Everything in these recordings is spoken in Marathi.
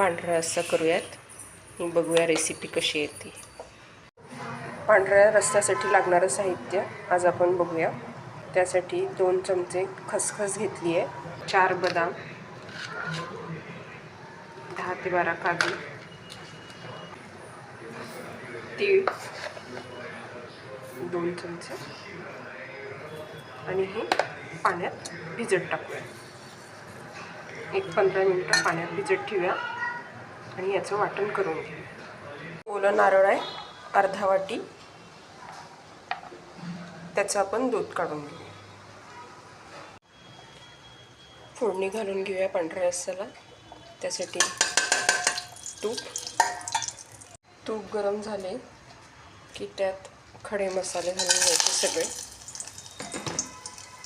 पांढरा रस्सा करूयात. बघूया रेसिपी कशी येते पांढऱ्या रस्स्यासाठी लागणारं साहित्य आज आपण बघूया. त्यासाठी दोन चमचे खसखस घेतली आहे. चार बदाम. दहा ते बारा काजू. तीळ. दोन चमचे. आणि हे पाण्यात भिजत टाकूया. एक पंधरा मिनटं पाण्यात भिजत ठेवूया. आणि याचं वाटण करून घेऊ. ओलं नारळ आहे अर्धा वाटी. त्याचं आपण दूध काढून घेऊ. फोडणी घालून घेऊया पांढऱ्या रस्त्याला त्यासाठी तूप. तूप गरम झाले की त्यात खडे मसाले घालून घ्यायचे सगळे.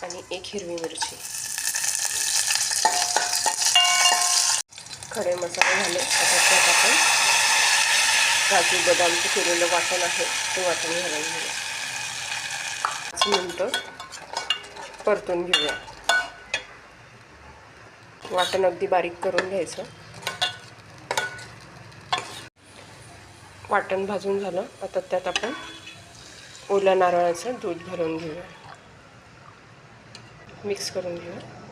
आणि एक हिरवी मिरची. खडे मसाले झाले आता त्यात आपण काजू बदामचं केलेलं वाटण आहे ते वाटण घालून घेऊया. पाच मिनटं परतून घेऊया. वाटण अगदी बारीक करून घ्यायचं. वाटण भाजून झालं आता त्यात आपण ओल्या नारळाचं दूध घालून घेऊया. मिक्स करून घेऊया.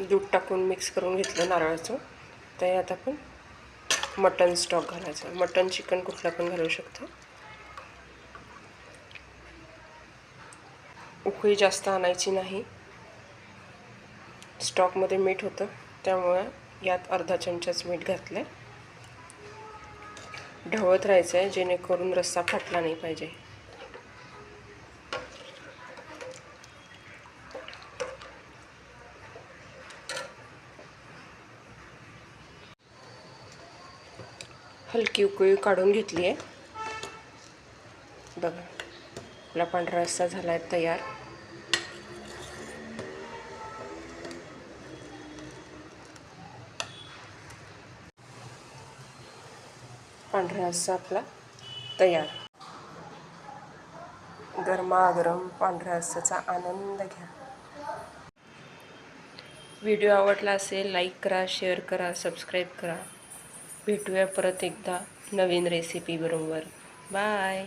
दूध टाकून मिक्स करून घेतलं नारळाचं. तर यात आपण मटन स्टॉक घालायचं. मटन चिकन कुठलं पण घालू शकतो. उकळी जास्त आणायची नाही. स्टॉकमध्ये मीठ होतं. त्यामुळे यात अर्धा चमचाच मीठ घातलं ढवळत राहायचं आहे जेणेकरून रस्सा फाटला नाही पाहिजे. हलकी उकळी काढून घेतली आहे. बघा आपला पांढरा रस्सा झाला आहे तयार. पांढरा रस्सा आपला तयार. गरमागरम पांढऱ्या रस्साचा आनंद घ्या. व्हिडिओ आवडला असेल लाईक करा शेअर करा सबस्क्राईब करा. भेटूया परत एकदा नवीन रेसिपी बरोबर. बाय